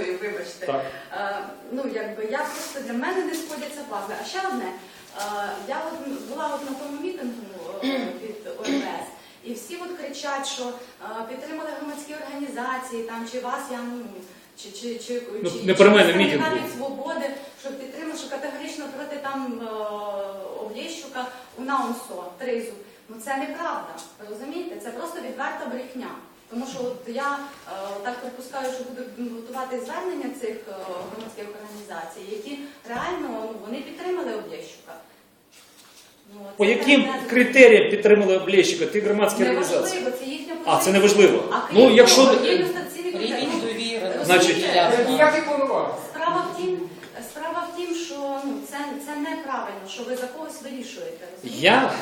роботою, вибачте. Так. Е, ну, якби я просто для мене не сходяться пазли. А ще одне, е, я от була от на тому мітингу е, від ОМС, і всі от кричать, що е, підтримали громадські організації, там чи вас я ну. Чи, чи, чи, Ну, чи, не чи мене мітинг свободи, що підтримали, що категорично проти там е, Облєщука у НАУНСО, Тризу. Ну це неправда, розумієте? Це просто відверта брехня. Тому що от я е, так припускаю, що будуть готувати звернення цих е, громадських організацій, які реально ну, вони підтримали Облєщука. Ну, По це яким не- критеріям підтримали Облєщика ті громадські організації? Неважливо, це їхня А, це неважливо. А Ну, крім якщо- того, є ілюстраційний Рівень контекст. довіри. Значить? Ніяких повноважень. Справа в тім, справа в тім, що ну це, це неправильно, що ви за когось вирішуєте. розумієте? Я,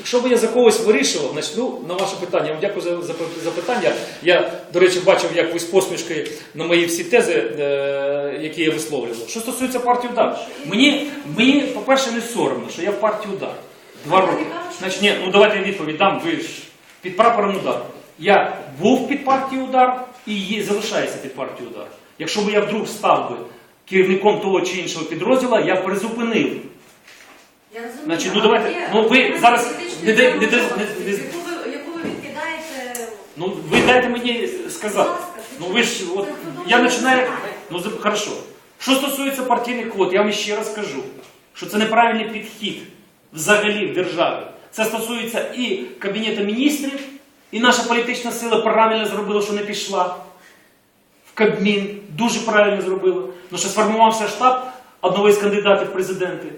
якщо б я за когось вирішував, значить, ну, на ваше питання, я вам дякую за, за запитання. Я, до речі, бачив, як ви з посмішкою на мої всі тези, е, які я висловлював. Що стосується партії удар, мені, мені, по-перше, не соромно, що я в партії удар. Два роки. Значить, ні, ну давайте я відповідь дам. Ви ж під прапором удар. Я був під партією удар і є, залишаюся під партією удар. Якщо б я вдруг став би керівником того чи іншого підрозділу, я б призупинив Я розумію, Значить, ну, давайте, ну, ви зараз не дай- не дай- не- не- яку ви- яку ви відкидаєте. Ну, ви дайте мені сказати. Ласка, Ну ви ж от я починаю. Ну хорошо. Що стосується партійних квот, я вам ще раз кажу, що це неправильний підхід взагалі в державі. Це стосується і Кабінету міністрів, і наша політична сила правильно зробила, що не пішла в Кабмін. Дуже правильно зробила. Ну що сформувався штаб одного із кандидатів в президенти.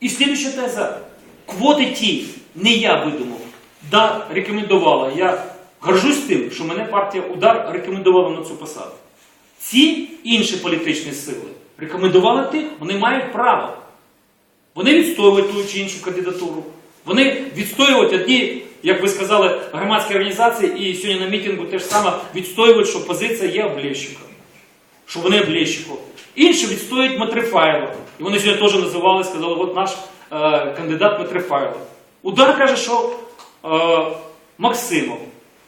І слідуюча теза. Квоти ті не я видумав. Да, рекомендувала. Я горжусь тим, що мене партія Удар рекомендувала на цю посаду. Ці інші політичні сили рекомендували тих, вони мають право. Вони відстоюють ту чи іншу кандидатуру. Вони відстоюють одні, як ви сказали, громадські організації, і сьогодні на мітингу теж саме відстоюють, що позиція є Облєщика. Що вони Облєщику. Інші відстоюють Матрифаєва. І вони сьогодні теж називали, сказали, от наш е, кандидат Матрифаєва. Удар каже, що е, Максимов.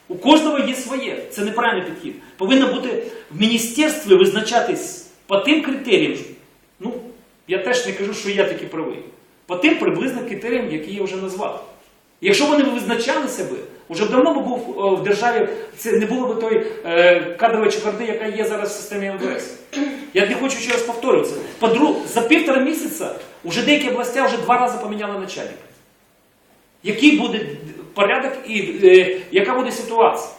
У кожного є своє. Це неправильний підхід. Повинно бути в міністерстві визначатись по тим критеріям. Ну, я теж не кажу, що я такий правий. По тим приблизно критеріям, які я вже назвав. Якщо вони визначалися би, вже давно б був е, в державі, це не було б той е, кадрової чехарди, яка є зараз в системі МВС. Я не хочу ще раз повторюватися. За півтора місяця вже деякі області вже два рази поміняли начальника. Який буде порядок і е, яка буде ситуація?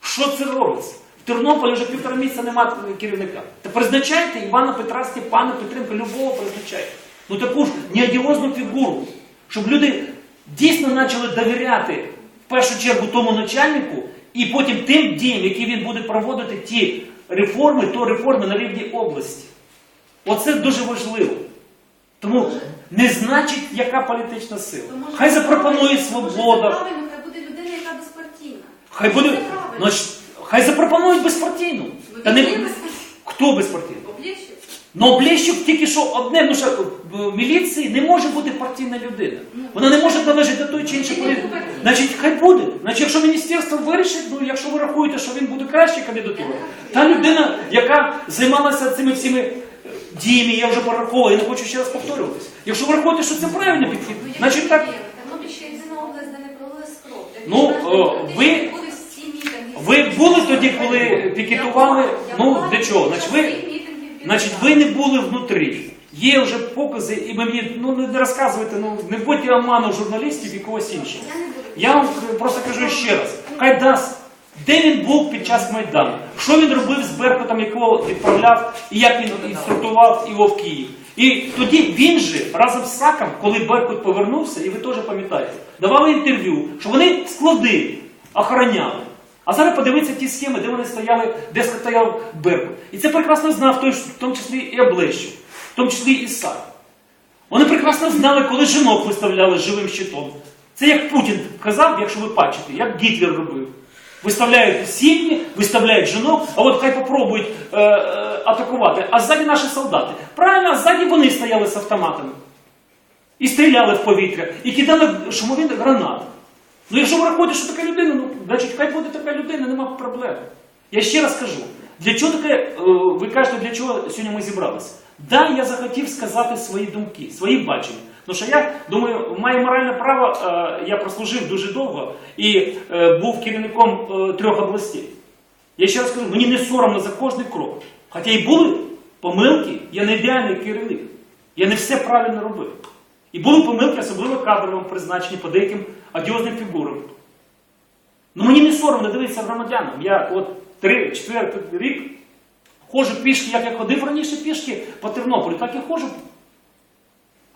Що це робиться? В Тернополі вже півтора місяця немає керівника. Та призначайте Івана Петра Степана Петренка, любого призначайте. Ну таку ж неодіозну фігуру, щоб люди дійсно почали довіряти в першу чергу тому начальнику і потім тим діям, які він буде проводити ті реформи, то реформи на рівні області. Оце дуже важливо. Тому не значить, яка політична сила. Хай запропонує свобода. Правильно, хай буде людина, яка безпартійна. Хай буде. Значить, хай запропонують безпартійну. Ну, Та він не є безпартійний. хто безпартійний? Ну Облещук тільки що одне, ну що в міліції не може бути партійна людина. Вона не може належати до той чи іншої політики. Значить, хай буде. Значить, якщо міністерство вирішить, ну якщо ви рахуєте, що він буде краща кандидатура, та людина, яка займалася цими всіми е, діями, я вже порахував, я не хочу ще раз повторюватися. Якщо ви рахуєте, що це правильний підхід, Ну, значить так. Ну, демократично ви- Ви були тоді, коли пікетували? Ну, для чого? Значить, ви- Значить, ви не були внутрі. Є вже покази, і ви мені ну не розказуйте, ну не будьте оману журналістів і когось іншого. Я вам просто кажу ще раз: хай дасть, де він був під час Майдану, що він робив з Беркутом, якого відправляв, і як він інструктував його в Київ. І тоді він же разом з Саком, коли Беркут повернувся, і ви теж пам'ятаєте, давали інтерв'ю, що вони склади охороняли. А зараз подивіться ті схеми, де вони стояли, де стояв Беркут. І це прекрасно знав, в тому числі і Облещу, в тому числі і Сак. Вони прекрасно знали, коли жінок виставляли живим щитом. Це як Путін казав, якщо ви бачите, як Гітлер робив. Виставляють сім'ї, виставляють жінок, а от хай попробують е, е, атакувати. А ззаді наші солдати. Правильно, а ззаді вони стояли з автоматами. І стріляли в повітря, і кидали шумові гранати. Ну якщо ви рахуєте, що така людина, ну значить хай буде така людина, нема проблем. Я ще раз кажу, для чого таке е, ви кажете, для чого сьогодні ми зібралися? Да, я захотів сказати свої думки, свої бачення. Тому що я думаю, маю моральне право, е, я прослужив дуже довго і е, був керівником е, трьох областей. Я ще раз кажу, мені не соромно за кожний крок. Хоча і були помилки, я не ідеальний керівник. Я не все правильно робив. І були помилки, особливо в кадровому призначенні по деяким одіозним фігурам. Ну мені не соромно дивитися громадянам. Я от три, четвертий рік ходжу пішки, як я ходив раніше пішки по Тернополю, так і ходжу.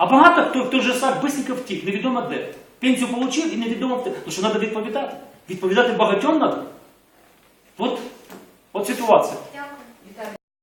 А багато хто той же сад бисенько втік, невідомо де. Пенсію отримав і невідомо де. Тому що треба відповідати. Відповідати багатьом треба. От, от ситуація.